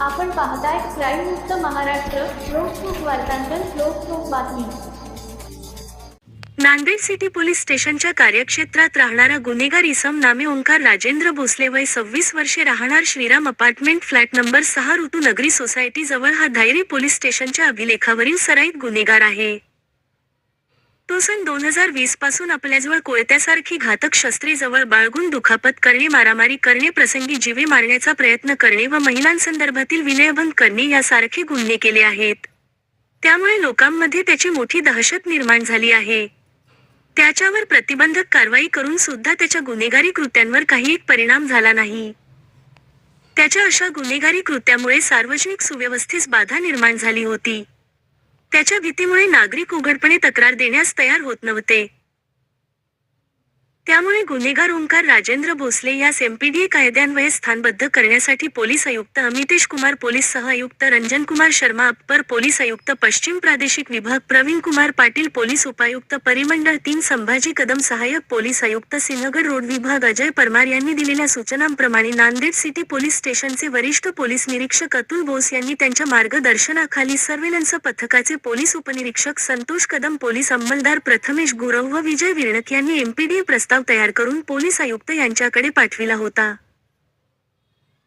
आपण पाहताय क्राईम मुक्त महाराष्ट्र लोकसुख वार्तांकन लोकसुख बातमी. नांदेड सिटी पोलीस स्टेशनच्या कार्यक्षेत्रात राहणारा गुन्हेगार इसम नामे ओंकार राजेंद्र भोसले वय सव्वीस वर्षे राहणार श्रीराम अपार्टमेंट फ्लॅट नंबर सहा ऋतू नगरी सोसायटी जवळ हा धायरी पोलीस स्टेशनच्या अभिलेखावरील सराईत गुन्हेगार आहे. तो सन दोन हजार वीसपासून आपल्याजवळ कोयत्यासारखी घातक शस्त्रे जवळ बाळगून दुखापत करणे मारामारी करणे प्रसंगी जीवे मारण्याचा प्रयत्न करणे व महिलांसंदर्भातील विनयभंग करणे यासारखे गुन्हे केले आहेत. त्यामुळे लोकांमध्ये त्याची मोठी दहशत निर्माण झाली आहे. त्याच्यावर प्रतिबंधक कारवाई करून सुद्धा त्याच्या गुन्हेगारी कृत्यांवर काही एक परिणाम झाला नाही. त्याच्या अशा गुन्हेगारी कृत्यामुळे सार्वजनिक सुव्यवस्थेस बाधा निर्माण झाली होती. त्याच्या भीतीमुळे नागरिक उघडपणे तक्रार देण्यास तयार होत नव्हते. त्यामुळे गुन्हेगार ओंकार राजेंद्र भोसले यास एमपीडीए कायद्यान्वये स्थानबद्ध करण्यासाठी पोलीस आयुक्त अमितेश कुमार पोलीस सह आयुक्त रंजन कुमार शर्मा अप्पर पोलीस आयुक्त पश्चिम प्रादेशिक विभाग प्रवीण कुमार पाटील पोलीस उपायुक्त परिमंडळ तीन संभाजी कदम सहाय्यक पोलीस आयुक्त सिंहगड रोड विभाग अजय परमार यांनी दिलेल्या सूचनांप्रमाणे नांदेड सिटी पोलीस स्टेशनचे वरिष्ठ पोलीस निरीक्षक अतुल बोस यांनी त्यांच्या मार्गदर्शनाखाली सर्वेलन्स पथकाचे पोलीस उपनिरीक्षक संतोष कदम पोलीस अंमलदार प्रथमेश गुरव व विजय विरणक यांनी एमपीडीए प्रस्ताव तयार करून पोलीस आयुक्त यांच्याकडे पाठविला होता.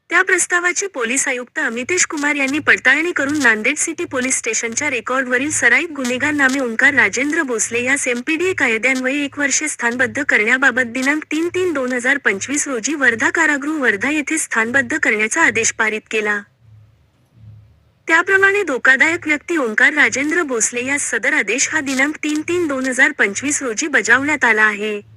त्या प्रस्तावाची पोलीस आयुक्त अमितेश कुमार यांनी पडताळणी करून नांदेड सिटी पोलीस स्टेशनच्या रेकॉर्डवरील सराईत गुन्हेगार नामे ओंकार राजेंद्र भोसले यास एमपीडीए कायद्यान्वये एक वर्षे स्थानबद्ध करण्याबाबत दिनांक तीन तीन दोन हजार पंचवीस रोजी वर्धा कारागृह वर्धा येथे स्थानबद्ध करण्याचा आदेश पारित केला. त्याप्रमाणे धोकादायक व्यक्ती ओंकार राजेंद्र भोसले यास सदर आदेश हा दिनांक तीन तीन दोन हजार पंचवीस रोजी बजावण्यात आला आहे.